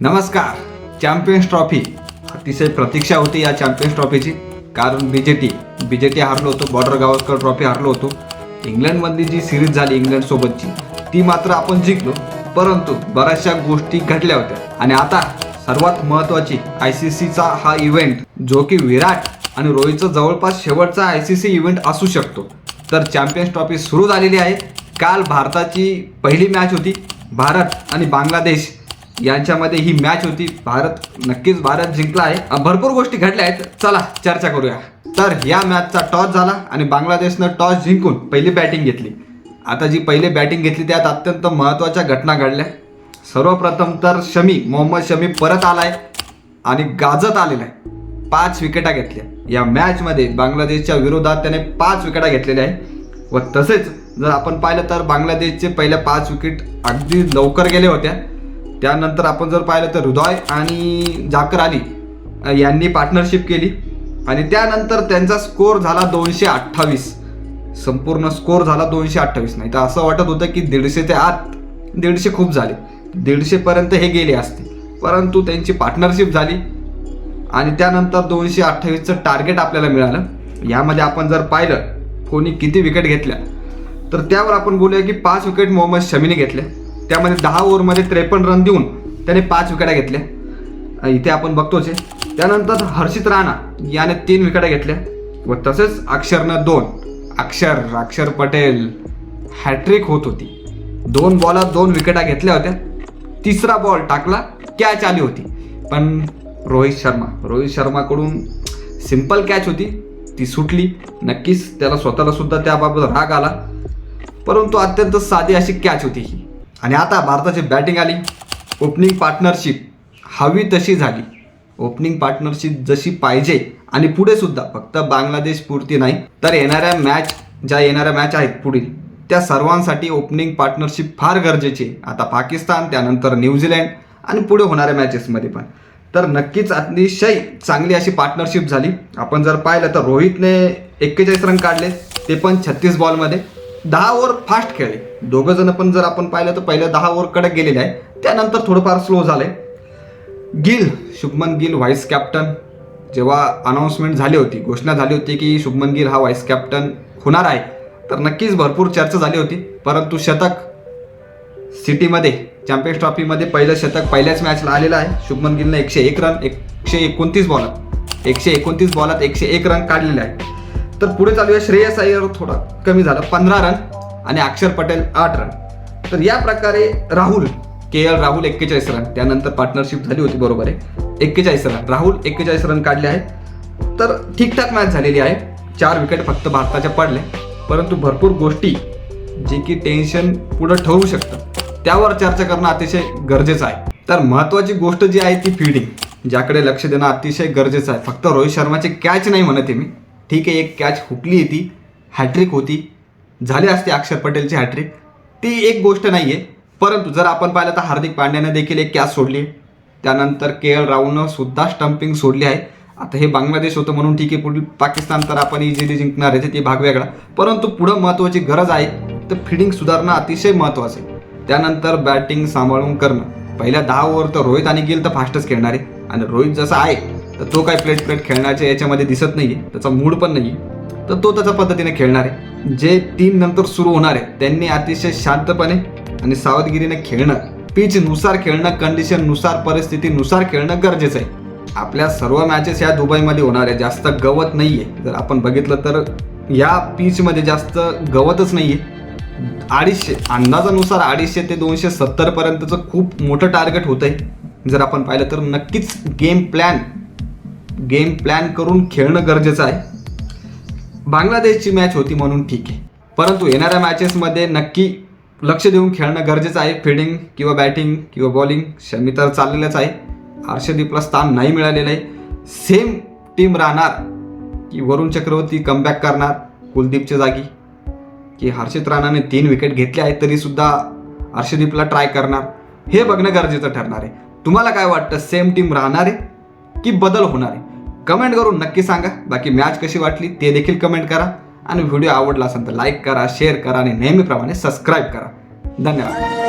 नमस्कार. Champions trophy अतिशय प्रतीक्षा होती या चॅम्पियन्स ट्रॉफीची कारण B J T B J T हारलो होतो बॉर्डर गावस्कर ट्रॉफी हारलो होतो. इंग्लंडमधली जी सिरीज झाली इंग्लंडसोबतची ती मात्र आपण जिंकलो. परंतु बऱ्याचशा गोष्टी घडल्या होत्या. आणि आता सर्वात महत्त्वाची आय सी सीचा हा इव्हेंट जो की विराट आणि रोहितचा जवळपास शेवटचा आय सी सी इव्हेंट असू शकतो. तर चॅम्पियन्स ट्रॉफी सुरू झालेली आहे. काल भारताची पहिली मॅच होती. भारत आणि बांगलादेश यांच्यामध्ये ही मॅच होती. भारत नक्कीच भारत जिंकला आहे भरपूर गोष्टी घडल्या आहेत. चला चर्चा करूया. तर या मॅचचा टॉस झाला आणि बांगलादेशनं टॉस जिंकून पहिली बॅटिंग घेतली. आता जी पहिली बॅटिंग घेतली त्यात अत्यंत महत्त्वाच्या घटना घडल्या. सर्वप्रथम तर शमी मोहम्मद शमी परत आलाय आणि गाजत आलेला आहे. पाच विकेटा घेतल्या. या मॅचमध्ये बांगलादेशच्या विरोधात त्याने पाच विकेटा घेतलेल्या आहे. व तसेच जर आपण पाहिलं तर बांगलादेशचे पहिल्या पाच विकेट अगदी लवकर गेल्या होत्या त्यानंतर आपण जर पाहिलं तर हृदय आणि जाकर अली यांनी पार्टनरशिप केली. आणि त्यानंतर त्यांचा स्कोर झाला दोनशे अठ्ठावीस. संपूर्ण स्कोर झाला दोनशे अठ्ठावीस. नाही तर असं वाटत होतं की दीडशेच्या आत दीडशे खूप झाले. दीडशेपर्यंत हे गेले असते. परंतु त्यांची पार्टनरशिप झाली. आणि त्यानंतर दोनशे अठ्ठावीसचं टार्गेट आपल्याला मिळालं. यामध्ये आपण जर पाहिलं कोणी किती विकेट घेतल्या तर त्यावर आपण बोलूया की पाच विकेट मोहम्मद शमीने घेतल्या. त्यामध्ये दहा ओव्हरमध्ये त्रेपन्न रन देऊन त्याने पाच विकेटा घेतल्या. इथे आपण बघतोच आहे. त्यानंतर हर्षित राणा याने तीन विकेटा घेतल्या. व तसेच अक्षरनं दोन. अक्षर अक्षर पटेल. हॅट्रिक होत होती. दोन बॉलात दोन विकेटा घेतल्या होत्या. तिसरा बॉल टाकला कॅच आली होती. पण रोहित शर्मा रोहित शर्माकडून सिंपल कॅच होती. ती सुटली. नक्कीच त्याला स्वतःला सुद्धा त्याबाबत राग आला. परंतु अत्यंत साधी अशी कॅच होती ही. आणि आता भारताची बॅटिंग आली. ओपनिंग पार्टनरशिप हवी तशी झाली. ओपनिंग पार्टनरशिप जशी पाहिजे आणि पुढे सुद्धा फक्त बांगलादेश पुरती नाही तर येणाऱ्या मॅच ज्या येणाऱ्या मॅच आहेत पुढील त्या सर्वांसाठी ओपनिंग पार्टनरशिप फार गरजेची आहे. आता पाकिस्तान त्यानंतर न्यूझीलंड आणि पुढे होणाऱ्या मॅचेसमध्ये पण. तर नक्कीच अतिशय चांगली अशी पार्टनरशिप झाली. आपण जर पाहिलं तर रोहितने एक्केचाळीस रन काढले ते पण छत्तीस बॉलमध्ये दहा ओव्हर फास्ट खेळले. दोघं जण पण जर आपण पाहिलं तर पहिल्या दहा ओव्हर कडक गेलेले आहे त्यानंतर थोडंफार स्लो झालंय. गिल शुभमन गिल व्हाईस कॅप्टन जेव्हा अनाऊन्समेंट झाली होती घोषणा झाली होती की शुभमन गिल हा व्हाईस कॅप्टन होणार आहे. तर नक्कीच भरपूर चर्चा झाली होती. परंतु शतक सिटीमध्ये चॅम्पियन्स ट्रॉफीमध्ये पहिलं शतक पहिल्याच मॅचला आलेलं आहे. शुभमन गिलनं एकशे एक रन एकशे एकोणतीस बॉलात एकशे एकोणतीस बॉलात एकशे एक रन काढलेले आहे तर पुढे चालूया. श्रेयस अय्यर थोडा कमी झाला. पंधरा रन आणि अक्षर पटेल आठ रन तर या प्रकारे राहुल के एल राहुल एक्केचाळीस रन त्यानंतर पार्टनरशिप झाली होती बरोबर आहे. एक्केचाळीस रन राहुल एक्केचाळीस रन काढले आहेत. तर ठीकठाक मॅच झालेली आहे. चार विकेट फक्त भारताच्या पडल्या परंतु भरपूर गोष्टी जे की टेन्शन पुढं ठरू शकतं. त्यावर चर्चा करणं अतिशय गरजेचं आहे. तर महत्त्वाची गोष्ट जी आहे ती फिल्डिंग ज्याकडे लक्ष देणं अतिशय गरजेचं आहे. फक्त रोहित शर्माची कॅच नाही म्हणते मी. ठीक आहे एक कॅच हुकली होती. हॅट्रिक होती. झाली असते अक्षर पटेलची हॅट्रिक ती एक गोष्ट नाही आहे परंतु जर आपण पाहिलं तर हार्दिक पांड्याने देखील एक कॅच सोडली आहे. त्यानंतर के एल राहुलनं सुद्धा स्टम्पिंग सोडली आहे. आता हे बांगलादेश होतं म्हणून ठीक आहे पुढील पाकिस्तान तर आपण इझिली जिंकणार आहे ते भाग वेगळा. परंतु पुढं महत्त्वाची गरज आहे तर फिल्डिंग सुधारणं अतिशय महत्त्वाचं आहे. त्यानंतर बॅटिंग सांभाळून करणं. पहिल्या दहा ओव्हर तर रोहित आणि गिल तर फास्टच खेळणार. आहे आणि रोहित जसा आहे तर तो काय प्लेट प्लेट खेळण्याच्या याच्यामध्ये दिसत नाही आहे त्याचा मूड पण नाही आहे तर तो त्याच्या पद्धतीने खेळणार आहे. जे तीन नंतर सुरू होणार आहे त्यांनी अतिशय शांतपणे आणि सावधगिरीने खेळणं पिचनुसार खेळणं कंडिशननुसार परिस्थितीनुसार खेळणं गरजेचं आहे. आपल्या सर्व मॅचेस या दुबईमध्ये होणार आहे जास्त गवत नाही आहे जर आपण बघितलं तर या पिचमध्ये जास्त गवतच नाही आहे अडीचशे अंदाजानुसार अडीचशे ते दोनशे सत्तरपर्यंतचं खूप मोठं टार्गेट होतं आहे जर आपण पाहिलं तर नक्कीच गेम प्लॅन गेम प्लॅन करून खेळणं गरजेचं आहे. बांगलादेशची मॅच होती म्हणून ठीक आहे. परंतु येणाऱ्या मॅचेसमध्ये नक्की लक्ष देऊन खेळणं गरजेचं आहे. फिल्डिंग किंवा बॅटिंग किंवा बॉलिंग शमी तर चाललेलंच आहे. हर्षदीपला स्थान नाही मिळालेलं आहे. सेम टीम राहणार की वरुण चक्रवर्ती कमबॅक करणार कुलदीपच्या जागी. की हर्षित राणाने तीन विकेट घेतले आहेत तरीसुद्धा हर्षदीपला ट्राय करणार. हे बघणं गरजेचं ठरणार आहे. तुम्हाला काय वाटतं? सेम टीम राहणार आहे? की बदल होणार आहे. कमेंट करून नक्की सांगा. बाकी मॅच कशी वाटली ते देखील कमेंट करा. आणि व्हिडिओ आवडला असेल तर लाईक करा शेअर करा आणि नेहमीप्रमाणे सबस्क्राईब करा. धन्यवाद.